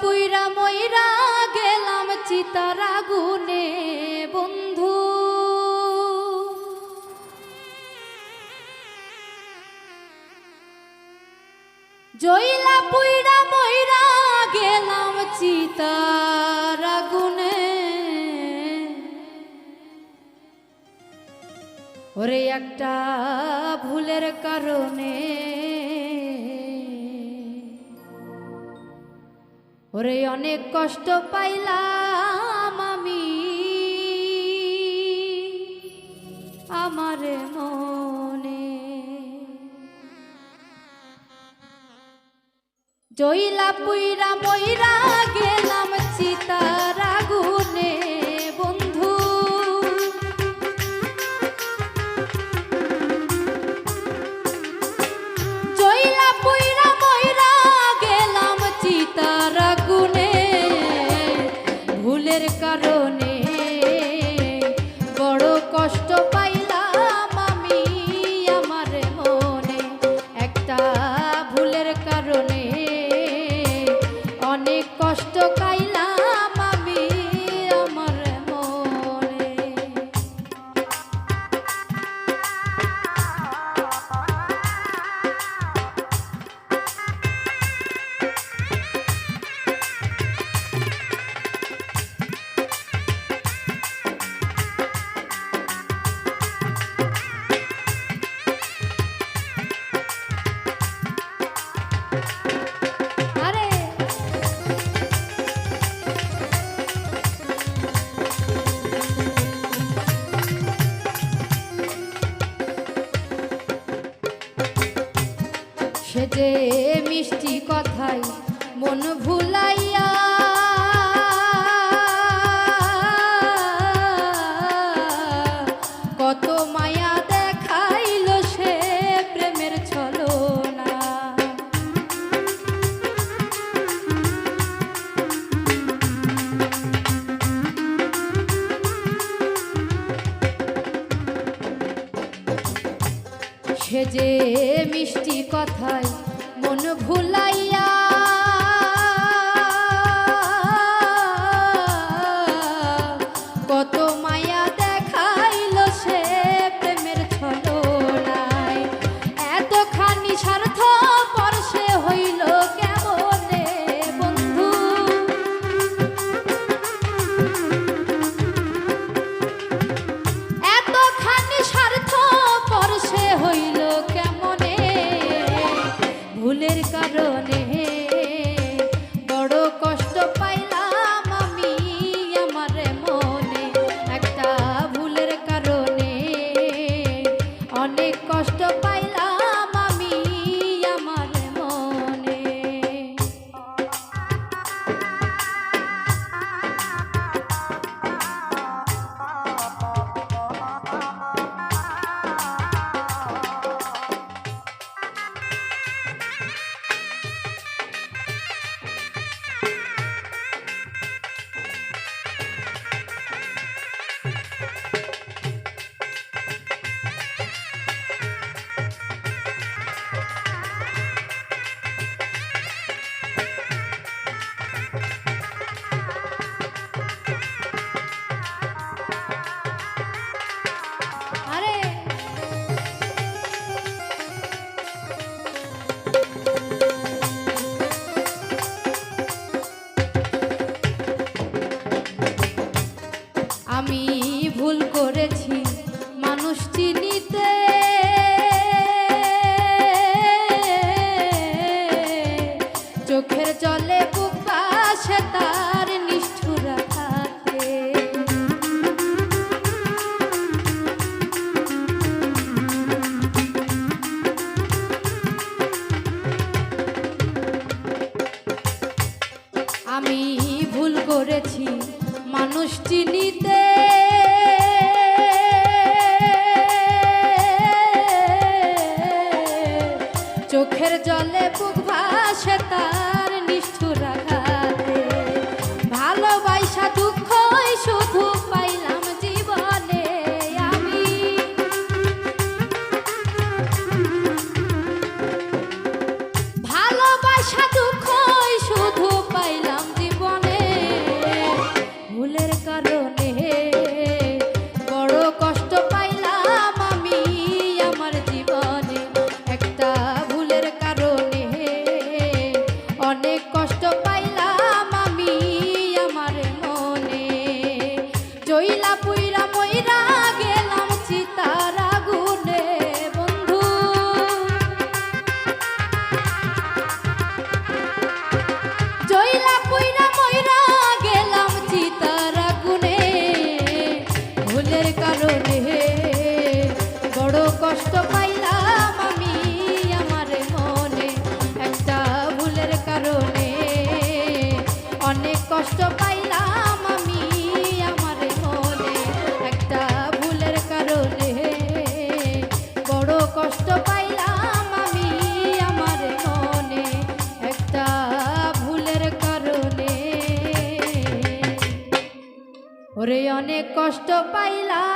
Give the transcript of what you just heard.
পুইরা ময়রা গেলাম চিতার আগুনে বন্ধু। জইলা পুইরা ময়রা গেলাম চিতার আগুনে ওরে একটা ভুলের কারণে ওরে অনেক কষ্ট পাইলাম আমি। আমারে মনে জইলা পুইরা মইরা গেলাম চিতার। কারণে অনেক কষ্ট পাইলাম যে মিষ্টি কথাই মন ভুলাইয়া কত মায়া দেখাইল সে প্রেমের সে যে মিষ্টি কথায় মন ভুলাইয়া করেছি মানুষ চিনিতে। চোখের জলে বুক ভাসে তার। কষ্ট পাইলাম